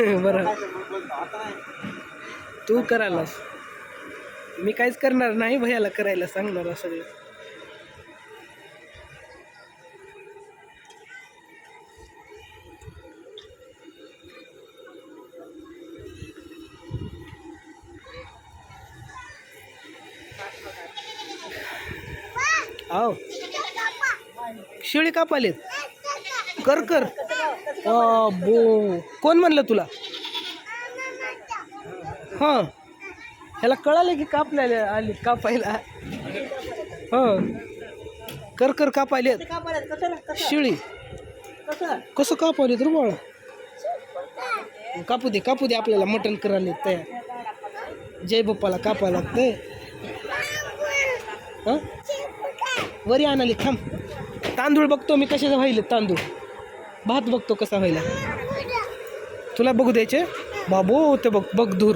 बरं. तू करायलास. मी काहीच करणार नाही भैयाला करायला सांगणार असं शिळी कापालेत कर कर. बो कोण म्हणलं तुला? हां. ह्याला कळालं की कापल्याला आली कापायला. हो. कर कर कापायले शिळी. कसं कापायले तर बाळा? कापू दे कापू दे आपल्याला मटण करायला तयार. जय बाप्पाला कापायला लागतंय. हां? वरी आणाली थांब. तांदूळ बघतो मी कशाचा व्हायले तांदूळ? भात बघतो कसा व्हायला. तुला बघू द्यायचे? बाबू ते बघ बघ दूर